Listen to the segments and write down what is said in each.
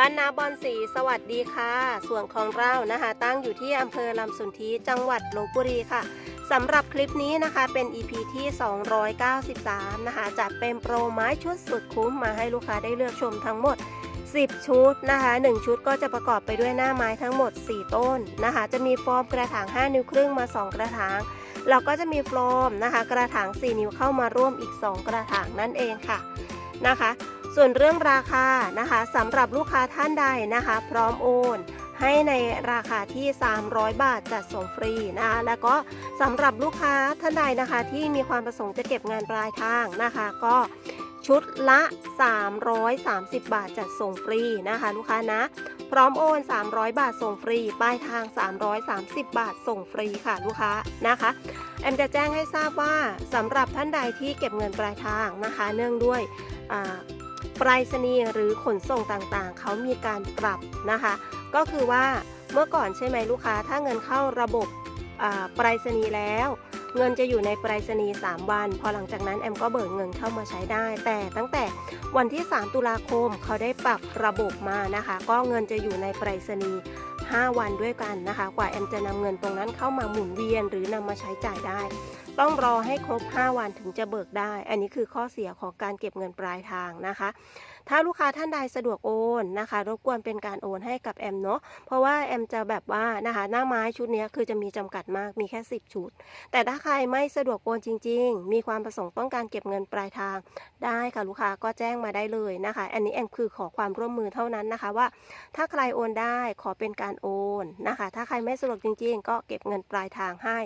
บ้านนาบอนสีสวัสดีค่ะ ส่วนของเรานะคะ ตั้งอยู่ที่อำเภอลำสุนทีจังหวัดลบบุรีค่ะสำหรับคลิปนี้นะคะเป็น EP ที่ 293 นะคะจะเป็นโปรไม้ชุดสุดคุ้มมาให้ลูกค้าได้เลือกชมทั้งหมด 10 ชุดนะคะ1ชุดก็จะประกอบไปด้วยหน้าไม้ทั้งหมด 4 ต้นนะคะ จะมีโฟมกระถาง 5 นิ้วครึ่งมา 2 กระถางแล้วก็จะมีโฟมนะคะ กระถาง 4 นิ้วเข้ามาร่วมอีก 2 กระถางนั่นเองค่ะนะคะ ส่วนเรื่องราคานะคะสำหรับลูกค้าท่านใดนะคะ พร้อมโอน ให้ในราคาที่ 300 บาทจัดส่งฟรีนะคะแล้วก็สำหรับลูกค้าท่านใดนะคะที่มีความประสงค์จะเก็บงานปลายทางนะคะ ก็ชุดละ 330 บาทจัดส่งฟรีนะคะ ลูกค้านะ พร้อมโอน 300 บาทส่งฟรี ปลายทาง 330 บาทส่งฟรีค่ะลูกค้านะคะ แอมจะแจ้งให้ทราบว่าสำหรับท่านใดที่เก็บเงินปลายทางนะคะ เนื่องด้วย อ่าไปรษณีย์หรือขนส่งต่างๆ เขามีการปรับนะคะ ก็คือว่าเมื่อก่อนใช่ไหมลูกค้า ถ้าเงินเข้าระบบอ่าไปรษณีย์แล้ว เงินจะอยู่ในไปรษณีย์3วัน พอหลังจากนั้นแอมก็เบิกเงินเข้ามาใช้ได้ แต่ตั้งแต่วันที่ 3 ตุลาคมเขาได้ปรับระบบมานะคะ ก็เงินจะอยู่ในไปรษณีย์ 5 วันด้วยกันนะคะ กว่าแอมจะนำเงินตรงนั้นเข้ามาหมุนเวียนหรือนำมาใช้จ่ายได้ ต้องรอให้ครบ 5 วันถึงจะเบิกได้ อันนี้คือข้อเสียของการเก็บเงินปลายทางนะคะ ถ้าลูกค้าท่านใดสะดวกโอนนะคะ รบกวนเป็นการโอนให้กับแอมเนาะเพราะว่าแอมจะแบบว่านะคะ หน้าไม้ชุดนี้คือจะมีจำกัดมากมีแค่ 10 ชุด แต่ถ้าใครไม่สะดวกโอนจริง ๆ มีความประสงค์ต้องการเก็บเงินปลายทาง ได้ค่ะลูกค้าก็แจ้งมาได้เลยนะคะ อันนี้แอมคือขอความร่วมมือเท่านั้นนะคะว่า ถ้าใครโอนได้ขอเป็นการโอนนะคะ ถ้าใครไม่สะดวกจริง ๆ ก็เก็บเงินปลายทางให้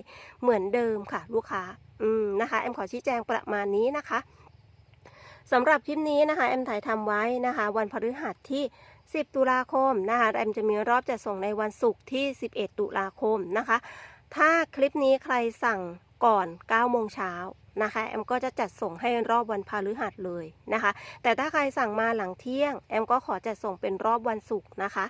เหมือนเดิมค่ะ ลูกค้าอืมนะคะแอมขอชี้แจงประมาณนี้นะคะ สำหรับคลิปนี้นะคะแอมถ่ายทำไว้นะคะ วันพฤหัสที่ 10 ตุลาคมนะคะแอมจะมีรอบจัดส่งในวันศุกร์ที่ 11 ตุลาคมนะคะ ถ้าคลิปนี้ใครสั่ง ก่อน9โมงเช้านะคะแอมก็จะจัดส่งให้รอบวันพฤหัสเลยนะคะ แต่ถ้าใครสั่งมาหลังเที่ยง แอมก็ขอจัดส่งเป็นรอบวันศุกร์นะคะ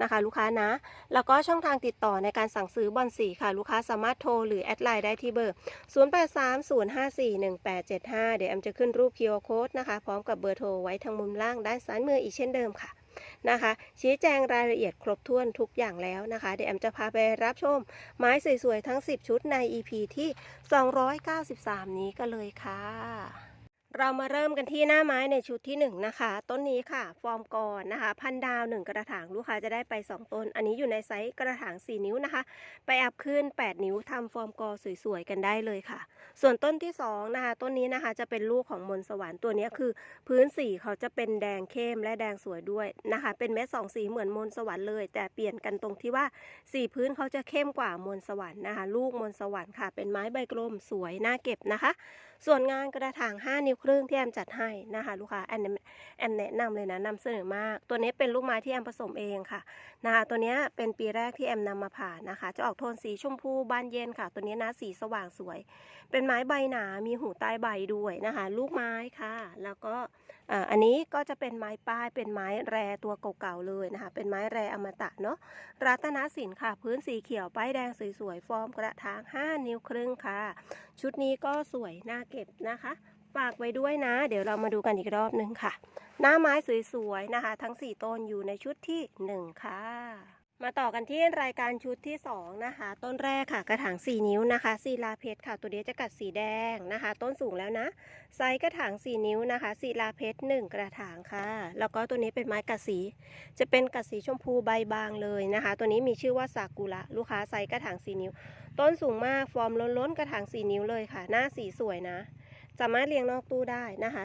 นะคะ ลูกค้านะ แล้วก็ช่องทางติดต่อในการสั่งซื้อบอลสีค่ะ ลูกค้าสามารถโทรหรือแอดไลน์ได้ที่เบอร์ 0830541875 เดี๋ยวแอมจะขึ้นรูป QR Code นะคะ พร้อมกับเบอร์โทรไว้ทางมุมล่างด้านซ้ายมืออีกเช่นเดิมค่ะ นะคะ ชี้แจงรายละเอียดครบถ้วนทุกอย่างแล้วนะคะ เดี๋ยวแอมจะพาไปรับชม ไม้สวยๆทั้ง 10 ชุดใน EP ที่ 293 นี้กันเลยค่ะ เรามาเริ่มกันที่หน้าไม้ในชุดที่ 1 นะคะ ต้นนี้ค่ะ ฟอร์มก่อนนะคะ พันดาว 1 กระถางลูกค้าจะได้ไป 2 ต้น อันนี้อยู่ในไซส์กระถาง 4 นิ้วนะคะ ไปอัพขึ้น 8 นิ้วทำฟอร์มกอสวยๆ กันได้เลยค่ะ ส่วนต้นที่ 2 นะคะ ต้นนี้นะคะจะเป็นลูกของมนสวรรค์ตัวนี้คือ พื้นสีเขาจะเป็นแดงเข้มและแดงสวยด้วยนะคะ เป็นเม็ดสองสีเหมือนมนสวรรค์เลย แต่เปลี่ยนกันตรงที่ว่าสีพื้นเขาจะเข้มกว่ามนสวรรค์นะคะ ลูกมนสวรรค์ค่ะ เป็นไม้ใบกลมสวยน่าเก็บนะคะ ส่วนงานกระถาง 5 นิ้วครึ่งที่แอมจัดให้นะคะลูกค้าแอมแอมแนะนำเลยนะนำเสนอมาก ตัวนี้เป็นลูกไม้ที่แอมผสมเองค่ะนะคะตัวนี้เป็นปีแรกที่แอมนำมาผ่านะคะ จะออกโทนสีชมพูบานเย็นค่ะ ตัวนี้นะสีสว่างสวย เป็นไม้ใบหนา มีหูใต้ใบด้วยนะคะ ลูกไม้ค่ะ แล้วก็อันนี้ก็จะเป็นไม้ป้ายเป็นไม้แรตัวเก่าๆเลยนะคะ เป็นไม้แรอมตะเนาะรัตนสินค่ะ พื้นสีเขียวป้ายแดงสวยๆฟอร์มกระถาง 5 นิ้วครึ่งค่ะ ชุดนี้ก็สวยน่าเก็บนะคะฝากไว้ด้วยนะ เดี๋ยวเรามาดูกันอีกรอบหนึงค่ะ หน้าไม้สวยๆนะคะ ทั้ง 4 ต้นอยู่ในชุดที่ 1 ค่ะ มาต่อกันที่รายการชุดที่ 2 นะคะ ต้นแรกค่ะ กระถาง 4 นิ้วนะคะศิลาเพชรค่ะ ตัวนี้จะกัดสีแดงนะคะ ต้นสูงแล้วนะ ไซส์กระถาง 4 นิ้วนะคะศิลาเพชร1กระถางค่ะ แล้วก็ตัวนี้เป็นไม้กัดสี จะเป็นกัดสีชมพูใบบางเลยนะคะ ตัวนี้มีชื่อว่าซากุระลูกค้าไซส์กระถาง 4 นิ้ว ต้นสูงมากฟอร์มล้นๆกระถาง 4 นิ้วเลยค่ะ หน้าสีสวยนะ สามารถเรียงนอกตู้ได้นะคะ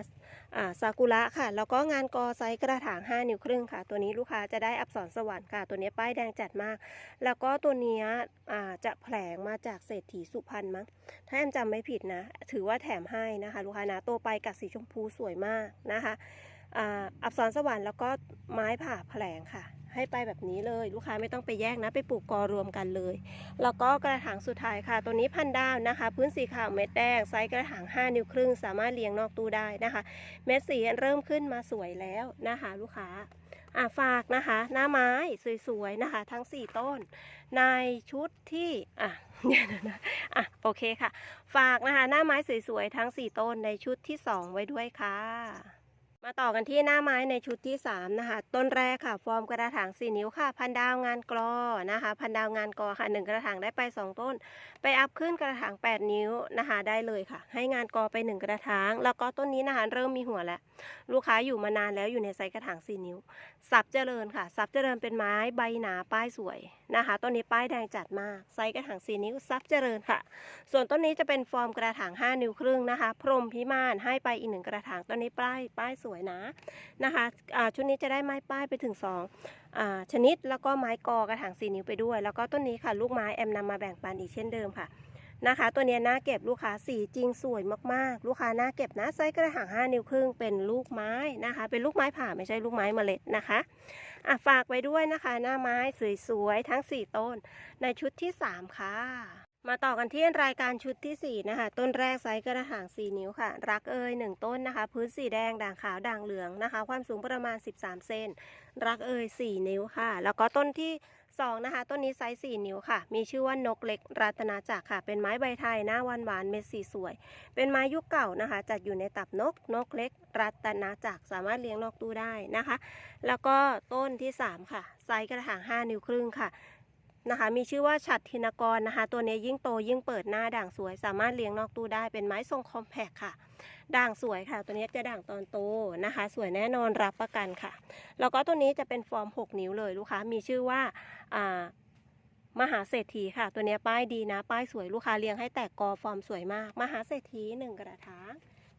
อ่าซากุระค่ะ แล้วก็งานกอไซส์กระถาง 5 นิ้วครึ่งค่ะ ตัวนี้ลูกค้าจะได้อับสรสวรรค์ค่ะ ตัวนี้ป้ายแดงจัดมาก แล้วก็ตัวนี้จะแผลงมาจากเศรษฐีสุพรรณมั้ง ถ้าแอมจำไม่ผิดนะ ถือว่าแถมให้นะคะ ลูกค้านะ ตัวไปกัดสีชมพูสวยมากนะคะอ,อับสรสวรรค์แล้วก็ไม้ผ่าแผลงค่ะ ให้ไปแบบนี้เลย ลูกค้าไม่ต้องไปแยกนะ ไปปลูกกอรวมกันเลย แล้วก็กระถางสุดท้ายค่ะ ตัวนี้พันดาวนะคะ พื้นสีขาวเม็ดแดงไซส์กระถาง 5 นิ้วครึ่ง สามารถเลี้ยงนอกตู้ได้นะคะ เม็ดสีเริ่มขึ้นมาสวยแล้วนะคะ ลูกค้าอะฝากนะคะ หน้าไม้สวยๆนะคะ ทั้ง 4 ต้น ในชุดที่อะเดี๋ยนะอะโอเคค่ะ ฝากนะคะ หน้าไม้สวยๆทั้ง 4 ต้นในชุดที่ 2 ไว้ด้วยค่ะ มาต่อกันที่หน้าไม้ในชุดที่ 3 นะคะ ต้นแรกค่ะ ฟอร์มกระถาง4นิ้วค่ะ พันดาวงานกรอนะคะ พันดาวงานกรอค่ะ 1 กระถางได้ไป 2 ต้น ไปอัพขึ้นกระถาง 8 นิ้วนะคะ ได้เลยค่ะ ให้งานกรอไป 1 กระถาง แล้วก็ต้นนี้นะคะ เริ่มมีหัวแล้ว ลูกค้าอยู่มานานแล้วอยู่ในไซส์กระถาง 4 นิ้วซับเจริญค่ะซับเจริญเป็นไม้ใบหนาป้ายสวย นะคะ ต้นนี้ป้ายแดงจัดมากไซส์กระถาง4นิ้วซับเจริญค่ะ ส่วนต้นนี้จะเป็นฟอร์มกระถาง 5 นิ้วครึ่งนะคะ พรมพิมานให้ไปอีกหนึ่งกระถางต้นนี้ป้ายป้ายสวยนะนะคะชุดนี้จะได้ไม้ป้ายไปถึง2อชนิดแล้วก็ไม้กอกระถาง 4 นิ้วไปด้วย แล้วก็ต้นนี้ค่ะลูกไม้แอมนำมาแบ่งปันอีกเช่นเดิมค่ะ นะคะ ตัวนี้น่าเก็บลูกค้าสีจริงสวยมากๆ ลูกค้าน่าเก็บนะไซส์กระถาง5นิ้วครึ่งเป็นลูกไม้นะคะ เป็นลูกไม้ผ่าไม่ใช่ลูกไม้เมล็ดนะคะอะฝากไว้ด้วยนะคะ หน้าไม้สวยๆทั้ง 4 ต้น ในชุดที่ 3 ค่ะ มาต่อกันที่รายการชุดทีสี่ 4 นะคะ ต้นแรกไซส์กระถาง 4 นิ้วค่ะ รักเอย1 ต้นนะคะ พื้นสีแดง ด่างขาว ด่างเหลืองนะคะ ความสูงประมาณ 13 เซน รักเอย4 นิ้วค่ะ แล้วก็ต้นที่ 2 นะคะ ต้นนี้ไซส์ 4 นิ้วค่ะ มีชื่อว่านกเล็กรัตนาจักรค่ะ เป็นไม้ใบไทย หน้าหวานหวานเม็ดสีสวย เป็นไม้ยุคเก่านะคะ จัดอยู่ในตับนก นกเล็ก รัตนาจักร สามารถเลี้ยงนอกตู้ได้นะคะ แล้วก็ต้นที่ 3 ค่ะ ไซส์กระถาง 5 นิ้วครึ่งค่ะ นะคะ มีชื่อว่าฉัดธินกรนะคะ ตัวนี้ยิ่งโตยิ่งเปิดหน้าด่างสวย สามารถเลี้ยงนอกตู้ได้เป็นไม้ทรงคอมแพคค่ะ ด่างสวยค่ะ ตัวนี้จะด่างตอนโตนะคะ สวยแน่นอนรับประกันค่ะ แล้วก็ตัวนี้จะเป็นฟอร์ม 6 นิ้วเลยลูกค้า มีชื่อว่าอ่ามหาเศรษฐีค่ะ ตัวนี้ป้ายดีนะ ป้ายสวยลูกค้าเลี้ยงให้แตกกอฟอร์มสวยมาก มหาเศรษฐีหนึ่งกระถาง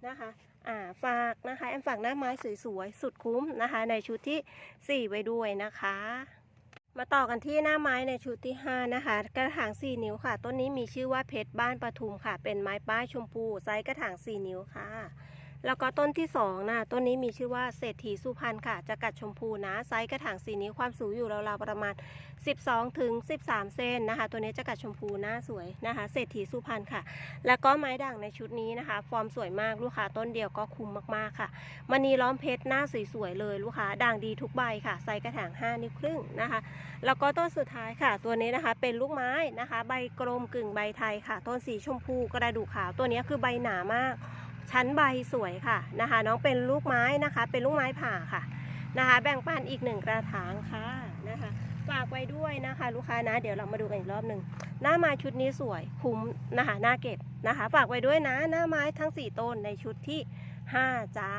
นะคะอ่าฝากนะคะแอมฝากหน้าไม้สวยๆสุดคุ้มนะคะ ในชุดทีสี่4 ไว้ด้วยนะคะ มาต่อกันที่หน้าไม้ในชุดที่ 5 นะคะ กระถาง 4 นิ้วค่ะ ต้นนี้มีชื่อว่าเพชรบ้านปทุมค่ะ เป็นไม้ป้ายชมพูไซส์กระถาง 4 นิ้วค่ะ แล้วก็ต้นที่2นะต้นนี้มีชื่อว่าเศรษฐีสุพรรณค่ะ จะกัดชมพูนะ ไซส์กระถาง4นิ้วความสูงอยู่ราวๆประมาณ 12ถึง13 เซนนะคะ ตัวนี้จะกัดชมพูหน้าสวยนะคะ เศรษฐีสุพรรณค่ะ แล้วก็ไม้ด่างในชุดนี้นะคะ ฟอร์มสวยมากลูกค้าต้นเดียวก็คุ้มมากๆค่ะมณีล้อมเพชรหน้าสวยๆเลยลูกค้าด่างดีทุกใบค่ะ ไซส์กระถาง 5 นิ้วครึ่งนะคะ แล้วก็ต้นสุดท้ายค่ะ ตัวนี้นะคะเป็นลูกไม้นะคะ ใบกลมกึ่งใบไทยค่ะ ต้นสีชมพูกระดูกขาวตัวนี้คือใบหนามาก ชั้นใบสวยค่ะนะคะ น้องเป็นลูกไม้นะคะ เป็นลูกไม้ผ่าค่ะนะคะ แบ่งปันอีกหนึ่งกระถางค่ะนะคะฝากไว้ด้วยนะคะ ลูกค้านะ เดี๋ยวเรามาดูกันอีกรอบหนึ่งหน้าไม้ชุดนี้สวยคุ้มนะคะน่าเก็บนะคะ ฝากไว้ด้วยนะ หน้าไม้ทั้ง 4 ต้นในชุดที่ 5 จ้า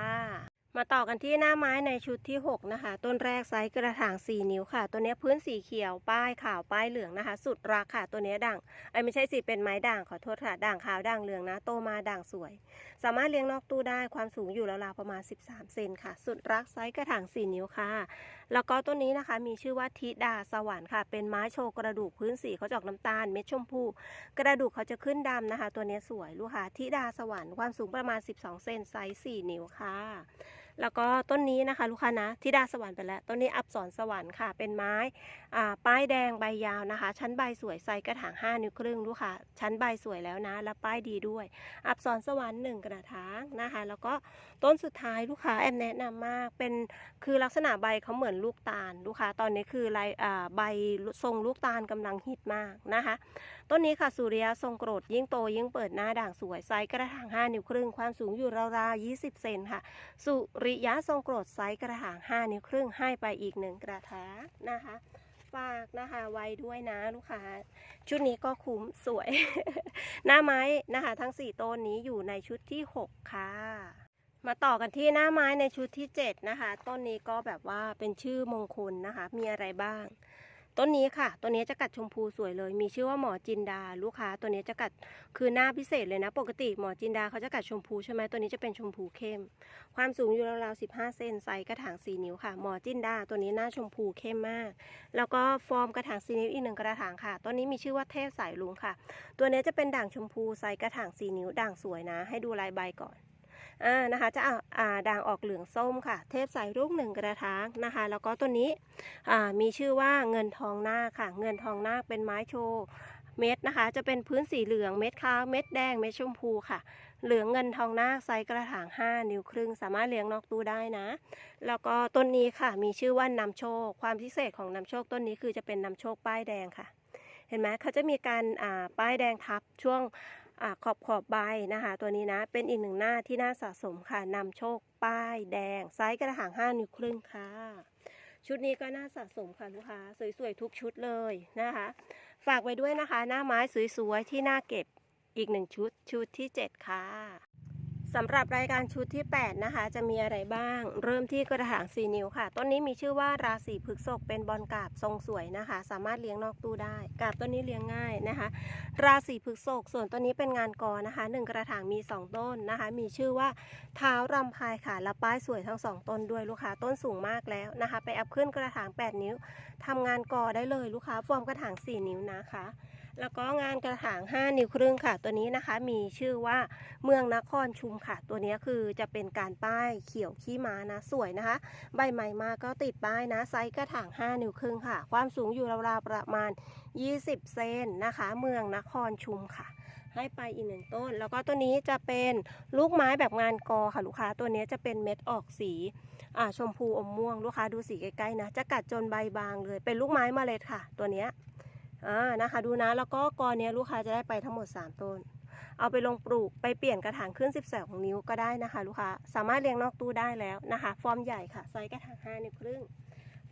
มาต่อกันที่หน้าไม้ในชุดที่ 6 นะคะ ต้นแรกไซส์กระถาง 4 นิ้วค่ะ ตัวนี้พื้นสีเขียวป้ายขาวป้ายเหลืองนะคะ สุดรักค่ะ ตัวนี้ด่างไอ้ไม่ใช่สิเป็นไม้ด่างขอโทษค่ะด่างขาวด่างเหลืองนะ โตมาด่างสวย สามารถเลี้ยงนอกตู้ได้ความสูงอยู่ราวๆประมาณ 13 เซนค่ะ สุดรักไซส์กระถาง 4 นิ้วค่ะ แล้วก็ต้นนี้นะคะมีชื่อว่าธิดาสวรรค์ค่ะ เป็นไม้โชว์กระดูกพื้นสีเขาจอกน้ำตาลเม็ดชมพูกระดูกเขาจะขึ้นดำนะคะ ตัวนี้สวยลูกค้าธิดาสวรรค์ความสูงประมาณ 12 เซนไซส์ 4 นิ้วค่ะ แล้วก็ต้นนี้นะคะลูกค้านะธิดาสวรรค์ไปแล้ว ต้นนี้อับสรสวรรค์ค่ะ เป็นไม้ป้ายแดงใบยาวนะคะ ชั้นใบสวยไซส์กระถาง 5 นิ้วครึ่งลูกค้าชั้นใบสวยแล้วนะ และป้ายดีด้วย อับสรสวรรค์หนึ่งกระถางนะคะ แล้วก็ต้นสุดท้ายลูกค้าแอมแนะนำมากเป็นคือลักษณะใบเขาเหมือนลูกตาลลูกค้าตอนนี้คือลายใบทรงลูกตาลกำลังฮิตมากนะคะต้นนี้ค่ะสุริยะทรงโกรธยิ่งโตยิ่งเปิดหน้าด่างสวยไซส์กระถาง 5 นิ้วครึ่งความสูงอยู่ราวๆ20 เซนค่ะ สุริยะทรงโกรดไซส์กระถาง 5 นิ้วครึ่งให้ไปอีกหนึ่งกระถางนะคะฝากนะคะไว้ด้วยนะลูกค้า ชุดนี้ก็คุ้มสวย หน้าไม้นะคะ ทั้ง 4 ต้นนี้อยู่ในชุดที่ 6 ค่ะ มาต่อกันที่หน้าไม้ในชุดที่ 7 นะคะ ต้นนี้ก็แบบว่าเป็นชื่อมงคลนะคะ มีอะไรบ้าง ต้นนี้ค่ะ ตัวนี้จะกัดชมพูสวยเลย มีชื่อว่าหมอจินดา ลูกค้า ตัวนี้จะกัดคือหน้าพิเศษเลยนะ ปกติหมอจินดาเขาจะกัดชมพูใช่ไหมตัวนี้จะเป็นชมพูเข้ม ความสูงอยู่ราวๆ15เซนไซส์กระถาง4นิ้วค่ะ หมอจินดา ตัวนี้หน้าชมพูเข้มมาก แล้วก็ฟอร์มกระถาง4นิ้วอีกหนึ่งกระถางค่ะ ตัวนี้มีชื่อว่าเทพสายลุงค่ะ ตัวนี้จะเป็นด่างชมพูไซส์กระถาง4นิ้วด่างสวยนะ ให้ดูลายใบก่อน อ่านะคะจะอ่าด่างออกเหลืองส้มค่ะ เทพสายรุ่งหนึ่งกระถางนะคะ แล้วก็ตัวนี้อ่ามีชื่อว่าเงินทองนาคค่ะ เงินทองนาคเป็นไม้โชว์เม็ดนะคะ จะเป็นพื้นสีเหลืองเม็ดขาวเม็ดแดงเม็ดชมพูค่ะ เหลืองเงินทองนาคไซส์กระถาง 5 นิ้วครึ่ง สามารถเลี้ยงนอกตู้ได้นะ แล้วก็ต้นนี้ค่ะ มีชื่อว่านำโชค ความพิเศษของนำโชคต้นนี้คือจะเป็นนำโชคป้ายแดงค่ะ เห็นไหมเขาจะมีการป้ายแดงทับช่วง ขอบขอบใบนะคะ ตัวนี้นะ เป็นอีกหนึ่งหน้าที่น่าสะสมค่ะนำโชคป้ายแดง ไซส์กระถาง 5 นิ้วครึ่งค่ะ ชุดนี้ก็น่าสะสมค่ะลูกค้า สวยๆ ทุกชุดเลยนะคะ ฝากไว้ด้วยนะคะ หน้าไม้สวยๆ ที่น่าเก็บอีกหนึ่งชุดชุดที่ 7 ค่ะ สำหรับรายการชุดที่ 8 นะคะ จะมีอะไรบ้าง เริ่มที่กระถาง 4 นิ้วค่ะ ต้นนี้มีชื่อว่าราศีพฤษภเป็นบอลกาบทรงสวยนะคะ สามารถเลี้ยงนอกตู้ได้ กาบต้นนี้เลี้ยงง่ายนะคะ ราศีพฤษภส่วนต้นนี้เป็นงานกอนะคะหนึ่งกระถางมี 2 ต้นนะคะ มีชื่อว่าเท้ารำพายค่ะและป้ายสวยทั้งสองต้นด้วยลูกค้าต้นสูงมากแล้วนะคะ ไปอัพขึ้นกระถาง 8 นิ้วทำงานกอได้เลยลูกค้าฟอร์มกระถาง 4 นิ้วนะคะ แล้วก็งานกระถาง 5 นิ้วครึ่งค่ะ ตัวนี้นะคะมีชื่อว่าเมืองนครชุมค่ะ ตัวนี้คือจะเป็นการป้ายเขียวขี้ม้านะ สวยนะคะ ใบใหม่มาก็ติดป้ายนะ ไซส์กระถาง 5 นิ้วครึ่งค่ะ ความสูงอยู่ราวๆประมาณ 20 เซนนะคะ เมืองนครชุมค่ะ ให้ไปอีกหนึ่งต้น แล้วก็ตัวนี้จะเป็นลูกไม้แบบงานกอค่ะลูกค้า ตัวนี้จะเป็นเม็ดออกสีชมพูอมม่วง ลูกค้าดูสีใกล้ๆนะ จะกัดจนใบบางเลย เป็นลูกไม้เมล็ดค่ะ ตัวเนี้ย อ่านะคะ ดูนะแล้วก็กอเนี้ยลูกค้าจะได้ไปทั้งหมด 3 ต้น เอาไปลงปลูกไปเปลี่ยนกระถางขึ้น 12 นิ้วก็ได้นะคะ ลูกค้าสามารถเลี้ยงนอกตู้ได้แล้วนะคะ ฟอร์มใหญ่ค่ะไซส์กระถาง5นิ้วครึ่ง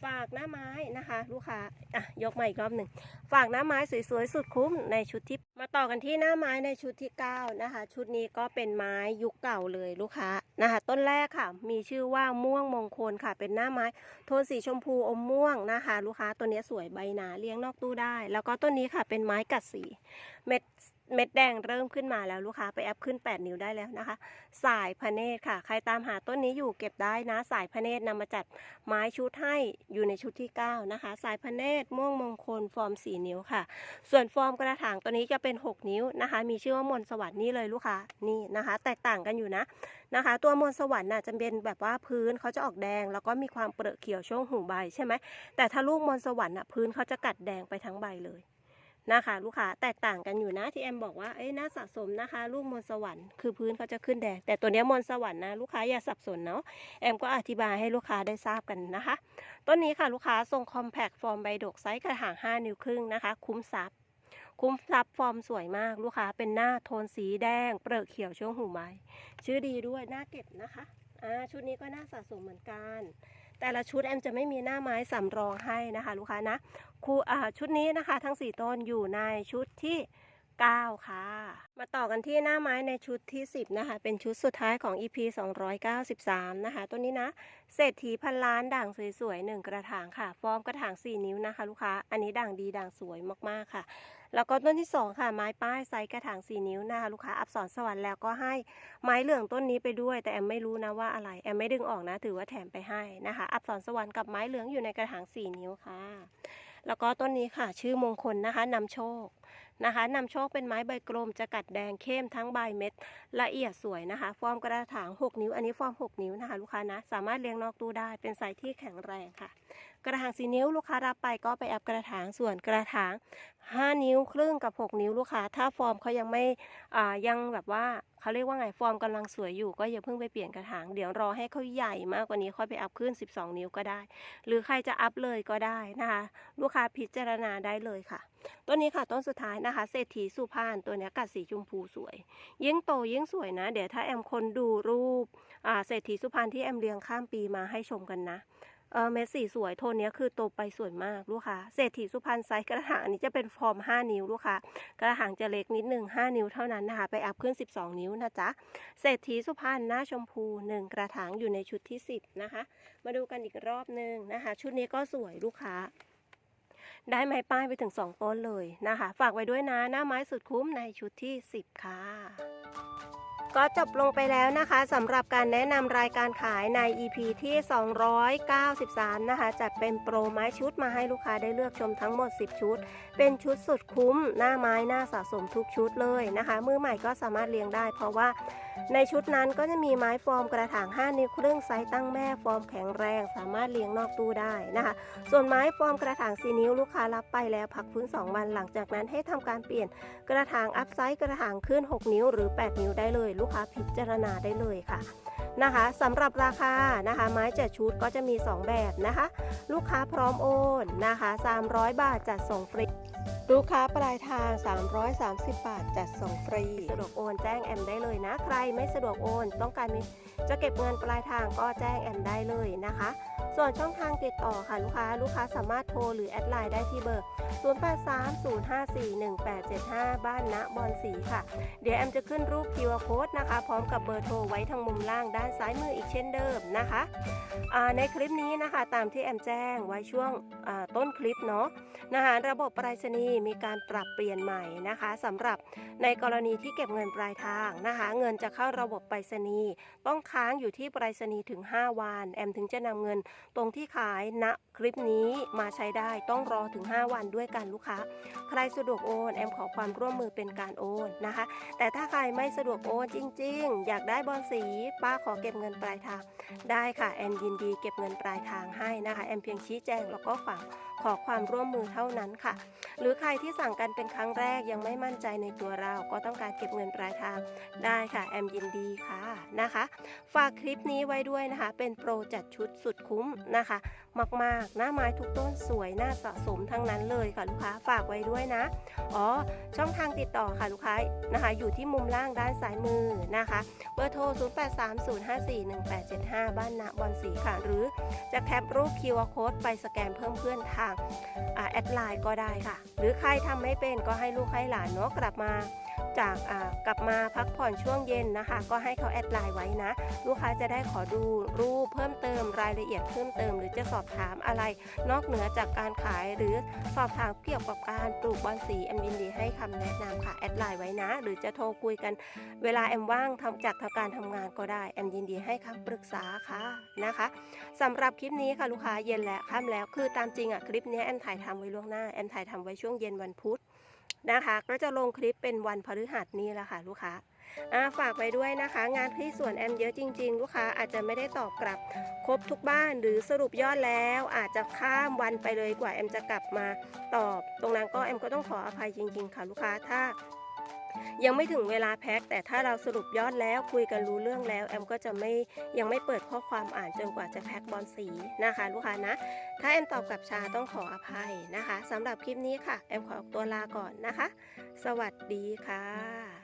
ฝากหน้าไม้นะคะ ลูกค้าอะยกมาอีกรอบหนึ่งฝากหน้าไม้สวยๆสุดคุ้มในชุดที่มาต่อกันที่หน้าไม้ในชุดที่9นะคะ ชุดนี้ก็เป็นไม้ยุคเก่าเลยลูกค้านะคะ ต้นแรกค่ะ มีชื่อว่าม่วงมงคลค่ะ เป็นหน้าไม้โทนสีชมพูอมม่วงนะคะ ลูกค้าตัวนี้สวยใบหนาเลี้ยงนอกตู้ได้ แล้วก็ต้นนี้ค่ะเป็นไม้กัดสีเม็ด เม็ดแดงเริ่มขึ้นมาแล้วลูกค้าไปแอปขึ้น 8 นิ้วได้แล้วนะคะ สายพะเนตรค่ะ ใครตามหาต้นนี้อยู่เก็บได้นะ สายพะเนตรนำมาจัดไม้ชุดให้อยู่ในชุดที่ 9 นะคะ สายพะเนตรม่วงมงคลฟอร์ม 4 นิ้วค่ะ ส่วนฟอร์มกระถางตัวนี้จะเป็น 6 นิ้วนะคะ มีชื่อว่ามนสวัสดิ์นี่เลยลูกค้านี่นะคะ แตกต่างกันอยู่นะนะคะ ตัวมนสวรรค์น่ะจะเป็นแบบว่าพื้นเขาจะออกแดง แล้วก็มีความเปรอะเขียวช่วงหูใบใช่ไหมแต่ถ้าลูกมนสวรรค์น่ะพื้นเขาจะกัดแดงไปทั้งใบเลย นะคะ ลูกค้าแตกต่างกันอยู่นะที่แอมบอกว่าเอ้ยน่าสะสมนะคะ ลูกมนสวรรค์คือพื้นเขาจะขึ้นแดงแต่ตัวนี้มนสวรรค์นะลูกค้าอย่าสับสนเนาะแอมก็อธิบายให้ลูกค้าได้ทราบกันนะคะต้นนี้ค่ะลูกค้าทรงคอมแพคฟอร์มใบดกไซส์กระถาง 5 นิ้วครึ่งนะคะ คุ้มทรัพย์คุ้มทรัพย์ฟอร์มสวยมากลูกค้าเป็นหน้าโทนสีแดง เปลือกเขียวช่วงหูใบชื่อดีด้วยหน่าเก็บนะคะอ่าชุดนี้ก็น่าสะสมเหมือนกัน แต่ละชุดแอมจะไม่มีหน้าไม้สำรองให้นะคะลูกค้านะครูอ่ชุดนี้นะคะ ทั้ง 4 ต้นอยู่ในชุดที่ 9 ค่ะ มาต่อกันที่หน้าไม้ในชุดที่ 10 นะคะ เป็นชุดสุดท้ายของ EP 293 นะคะตัวนี้นะ เศรษฐีพันล้านด่างสวยๆหนึ่งกระถางค่ะ ฟอร์มกระถาง 4 นิ้วนะคะ ลูกค้า อันนี้ด่างดีด่างสวยมากๆค่ะ แล้วก็ต้นที่ 2 ค่ะไม้ป้ายไซส์กระถาง4นิ้วนะคะลูกค้าอับสรสวรรค์แล้วก็ให้ไม้เหลืองต้นนี้ไปด้วย แต่แอมไม่รู้นะว่าอะไรแอมไม่ดึงออกนะ ถือว่าแถมไปให้นะคะ อับสรสวรรค์กับไม้เหลืองอยู่ในกระถาง4นิ้วค่ะ แล้วก็ต้นนี้ค่ะ ชื่อมงคลนะคะนำโชคนะคะนำโชคเป็นไม้ใบกลมจะกัดแดงเข้มทั้งใบเม็ดละเอียดสวยนะคะ ฟอร์มกระถาง 6 นิ้ว อันนี้ฟอร์ม 6 นิ้วนะคะ ลูกค้านะ สามารถเลี้ยงนอกตู้ได้เป็นไซส์ที่แข็งแรงค่ะกระถาง4นิ้วลูกค้ารับไปก็ไปแอบกระถางส่วนกระถาง 5 นิ้วครึ่งกับ 6 นิ้วลูกค้า ถ้าฟอร์มเขายังไม่ยังแบบว่าเขาเรียกว่าไงฟอร์มกำลังสวยอยู่ก็อย่าเพิ่งไปเปลี่ยนกระถาง เดี๋ยวรอให้เขาใหญ่มากกว่านี้ค่อยไปอัพขึ้น 12 นิ้วก็ได้ หรือใครจะอัพเลยก็ได้นะคะ ลูกค้าพิจารณาได้เลยค่ะ ต้นนี้ค่ะต้นสุดท้ายนะคะ เศรษฐีสุพานตัวนี้กัดสีชมพูสวย ยิ่งโตยิ่งสวยนะ เดี๋ยวถ้าแอมคนดูรูปเศรษฐีสุพานที่แอมเรียงข้ามปีมาให้ชมกันนะ เออเม็ดสีสวยโทนนี้คือโตไปสวยมากลูกค้าเศรษฐีสุพรรณไซส์กระถางอันนี้จะเป็นฟอร์ม 5 นิ้วลูกค้ากระถางจะเล็กนิดหนึ่ง5นิ้วเท่านั้นนะคะ ไปอัพขึ้น 12 นิ้วนะจ๊ะเศรษฐีสุพรรณหน้าชมพู 1 กระถางอยู่ในชุดที่ 10 นะคะ มาดูกันอีกรอบหนึ่งนะคะ ชุดนี้ก็สวยลูกค้าได้ไม้ป้ายไปถึง 2 ต้นเลยนะคะ ฝากไว้ด้วยนะ หน้าไม้สุดคุ้มในชุดที่ 10 ค่ะ ก็จบลงไปแล้วนะคะสำหรับการแนะนำรายการขายใน EP ที่ 293 นะคะจัดเป็นโปรไม้ชุดมาให้ลูกค้าได้เลือกชมทั้งหมด 10 ชุด เป็นชุดสุดคุ้ม หน้าไม้หน้าสะสมทุกชุดเลยนะคะ มือใหม่ก็สามารถเลี้ยงได้เพราะว่า ในชุดนั้นก็จะมีไม้ฟอร์มกระถาง 5 นิ้วครึ่งไซส์ตั้งแม่ฟอร์มแข็งแรง สามารถเลี้ยงนอกตู้ได้นะคะ ส่วนไม้ฟอร์มกระถาง 4 นิ้วลูกค้ารับไปแล้วพักฟื้น 2 วันหลังจากนั้นให้ทำการเปลี่ยนกระถางอัพไซส์กระถางขึ้น 6 นิ้วหรือ 8 นิ้วได้เลย ลูกค้าพิจารณาได้เลยค่ะนะคะสำหรับราคานะคะ ไม้จัดชุดก็จะมี 2 แบบนะคะ ลูกค้าพร้อมโอนนะคะ 300 บาทจัดส่งฟรี ลูกค้าปลายทาง 330 บาท จัดส่งฟรี สะดวกโอนแจ้งแอมได้เลยนะ ใครไม่สะดวกโอน ต้องการมีจะเก็บเงินปลายทางก็แจ้งแอมได้เลยนะคะ ส่วนช่องทางติดต่อค่ะลูกค้าลูกค้าสามารถโทรหรือแอดไลน์ได้ที่เบอร์ 0830541875 บ้านณบอนสีค่ะ เดี๋ยวแอมจะขึ้นรูป QR code นะคะ พร้อมกับเบอร์โทรไว้ทางมุมล่างด้านซ้ายมืออีกเช่นเดิมนะคะในคลิปนี้นะคะตามที่แอมแจ้งไว้ช่วงต้นคลิปเนาะนะคะระบบไปรษณีย์มีการปรับเปลี่ยนใหม่นะคะสำหรับในกรณีที่เก็บเงินปลายทางนะคะ เงินจะเข้าระบบไปรษณีย์ต้องค้างอยู่ที่ไปรษณีย์ถึง 5 วัน แอมถึงจะนำเงินตรงที่ขายณคลิปนี้มาใช้ได้ต้องรอถึง 5 วันด้วยกันลูกค้า ใครสะดวกโอนแอมขอความร่วมมือเป็นการโอนนะคะ แต่ถ้าใครไม่สะดวกโอนจริง ๆ อยากได้บอลสีป้าขอเก็บเงินปลายทาง ได้ค่ะแอมยินดีเก็บเงินปลายทางให้นะคะแอมเพียงชี้แจงแล้วก็ฝากขอความร่วมมือเท่านั้นค่ะ หรือใครที่สั่งกันเป็นครั้งแรกยังไม่มั่นใจในตัวเรา ก็ต้องการเก็บเงินปลายทาง ได้ค่ะแอมยินดีค่ะนะคะ ฝากคลิปนี้ไว้ด้วยนะคะ เป็นโปรจัดชุดสุดคุ้มนะคะ มากๆ หน้าไม้ทุกต้นสวยน่าสะสมทั้งนั้นเลยค่ะลูกค้าฝากไว้ด้วยนะ อ๋อ ช่องทางติดต่อค่ะลูกค้านะคะ อยู่ที่มุมล่างด้านซ้ายมือนะคะเบอร์โทร 0830541875 บ้านนาบอนสีค่ะ หรือจะแคปรูป QR Code ไปสแกนเพิ่มเพื่อนทางอแอดไลน์ก็ได้ค่ะ หรือใครทำไม่เป็นก็ให้ลูกให้หลานเนาะกลับมา จากกลับมาพักผ่อนช่วงเย็นนะคะ ก็ให้เขาแอดไลน์ไว้นะ ลูกค้าจะได้ขอดูรูปเพิ่มเติมรายละเอียดเพิ่มเติม หรือจะสอบถามอะไร นอกเหนือจากการขายหรือสอบถามเกี่ยวกับการปลูกบอนสีแอมยินดีให้คำแนะนำค่ะแอดไลน์ไว้นะ หรือจะโทรคุยกันเวลาแอมว่างทำจากทาการทำงานก็ได้แอมยินดีให้คำปรึกษาค่ะนะคะสำหรับคลิปนี้ค่ะลูกค้าเย็นแล้วค่ำแล้วคือตามจริงอะคลิปนี้แอมถ่ายทำไว้ล่วงหน้าแอมถ่ายทำไว้ช่วงเย็นวันพุธ นะคะ ก็จะลงคลิปเป็นวันพฤหัสนี้แหละค่ะลูกค้าอ่าฝากไปด้วยนะคะ งานที่ส่วนแอมเยอะจริง ๆ ลูกค้าอาจจะไม่ได้ตอบกลับ ครบทุกบ้านหรือสรุปยอดแล้ว อาจจะข้ามวันไปเลยกว่าแอมจะกลับมาตอบ ตรงนั้นก็แอมก็ต้องขออภัยจริง ๆ ค่ะลูกค้าถ้า ยังไม่ถึงเวลาแพ็คแต่ถ้าเราสรุปยอดแล้วคุยกันรู้เรื่องแล้ว แอมก็จะไม่ยังไม่เปิดข้อความอ่านจนกว่าจะแพ็คบอลสีนะคะ ลูกค้านะ ถ้าแอมตอบกลับช้าต้องขออภัยนะคะสำหรับคลิปนี้ค่ะ แอมขอตัวลาก่อนนะคะ สวัสดีค่ะ